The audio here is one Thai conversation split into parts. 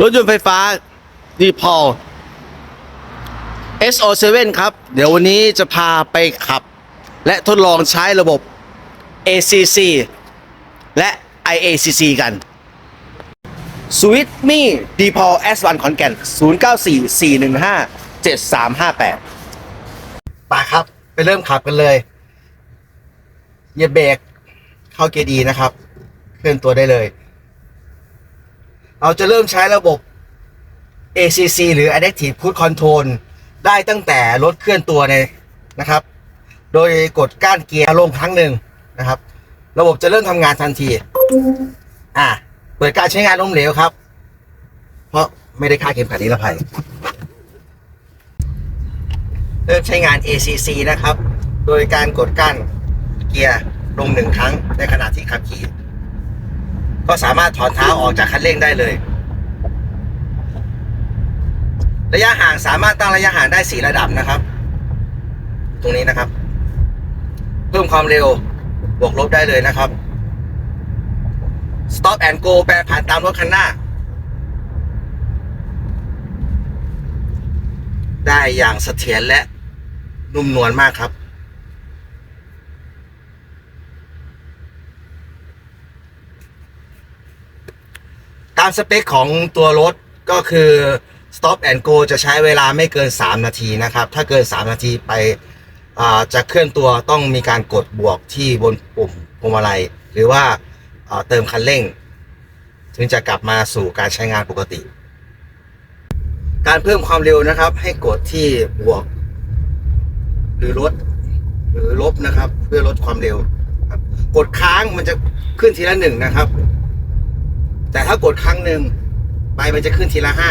รถยนต์ไฟฟ้าดีพอล SO7 ครับ เดี๋ยววันนี้จะพาไปขับ และทดลองใช้ระบบ ACC และ IACC กันสวิตมี่ดีพอล S1 ขอนแก่น 094415 7358ไปครับ ไปเริ่มขับกันเลยเหยียบเบรกเข้าเกียร์ดีนะครับ เคลื่อนตัวได้เลย เราจะเริ่มใช้ระบบ ACC หรือ Adaptive Cruise Control ได้ตั้งแต่รถเคลื่อนตัวในนะครับ โดยกดก้านเกียร์ลงครั้งหนึ่งนะครับ ระบบจะเริ่มทำงานทันที อะเปิดการใช้งานล้มเหลวครับ เพราะไม่ได้ค่าดเข็มขัดนิรภัย เริ่มใช้งาน ACC นะครับ โดยการกดก้านเกียร์ลงหนึ่งครั้งในขณะที่ขับขี่ ก็สามารถถอนเท้าออกจากคันเร่งได้เลย ระยะห่างสามารถตั้งระยะห่างได้ 4 ระดับนะครับ ตรงนี้นะครับ เพิ่มความเร็วบวกลบได้เลยนะครับ stop and go แปรผ่านตามรถคันหน้า ได้อย่างเสถียรและนุ่มนวลมากครับามสเปคของตัวรถก็คือ stop and go จะใช้เวลาไม่เกิน 3 นาทีนะครับ ถ้าเกิน 3 นาทีไปจะเคลื่อนตัวต้องมีการกดบวกที่บนปุ่มพวงมาลัย หรือว่าเติมคันเร่ง ถึงจะกลับมาสู่การใช้งานปกติ การเพิ่มความเร็วนะครับ ให้กดที่บวก หรือลดหรือลบนะครับ เพื่อลดความเร็วกดค้างมันจะขึ้นทีละหนึ่งนะครับ แต่ถ้ากดครั้งหนึ่งไปมันจะขึ้นทีละห้า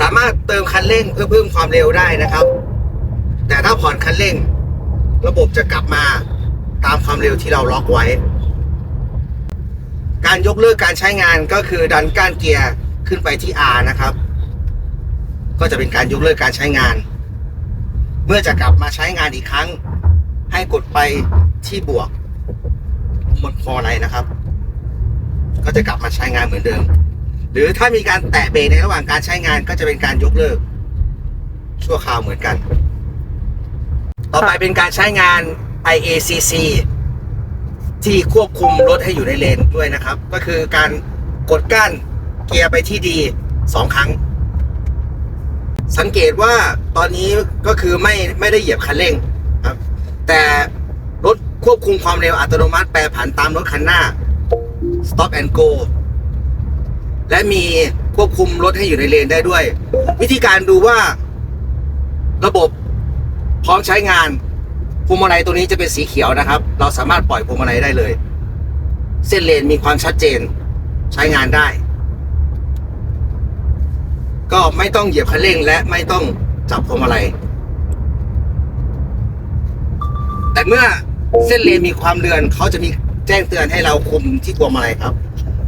สามารถเติมคันเร่งเพื่อเพิ่มความเร็วได้นะครับ แต่ถ้าผ่อนคันเร่ง ระบบจะกลับมาตามความเร็วที่เราล็อกไว้ การยกเลิกการใช้งานก็คือดันก้านเกียร์ขึ้นไปที่ R นะครับ ก็จะเป็นการยกเลิกการใช้งาน เมื่อจะกลับมาใช้งานอีกครั้ง ให้กดไปที่บวกบนคอไรนะครับ ก็จะกลับมาใช้งานเหมือนเดิม หรือถ้ามีการแตะเบรกในระหว่างการใช้งานก็จะเป็นการยกเลิก ชั่วคราวเหมือนกัน ต่อไปเป็นการใช้งาน IACC ที่ควบคุมรถให้อยู่ในเลนด้วยนะครับ ก็คือการกดก้านเกียร์ไปที่ดีสองครั้ง สังเกตว่าตอนนี้ก็คือไม่ไม่ได้เหยียบคันเร่งครับ แต่รถควบคุมความเร็วอัตโนมัติแปรผันตามรถคันหน้า stop and go และมีควบคุมรถให้อยู่ในเลนได้ด้วย วิธีการดูว่า ระบบพร้อมใช้งานพวงมาลัยตัวนี้จะเป็นสีเขียวนะครับ เราสามารถปล่อยพวงมาลัยได้เลย เส้นเลนมีความชัดเจนใช้งานได้ ก็ไม่ต้องเหยียบคันเร่งและไม่ต้องจับพวงมาลัยแต่เมื่อเส้นเลนมีความเลือนเขาจะมี แจ้งเตือนให้เราคุมที่พวงมาลัยครับ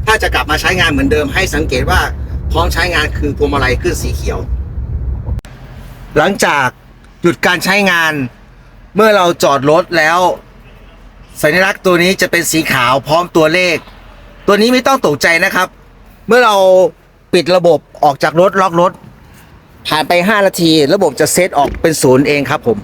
ถ้าจะกลับมาใช้งานเหมือนเดิมให้สังเกตว่าพร้อมใช้งานคือพวงมาลัยขึ้นสีเขียว หลังจากหยุดการใช้งาน เมื่อเราจอดรถแล้ว สัญลักษณ์ตัวนี้จะเป็นสีขาวพร้อมตัวเลข ตัวนี้ไม่ต้องตกใจนะครับ เมื่อเราปิดระบบออกจากรถล็อกรถผ่านไป 5 นาที ระบบจะเซตออกเป็นศูนย์เองครับผม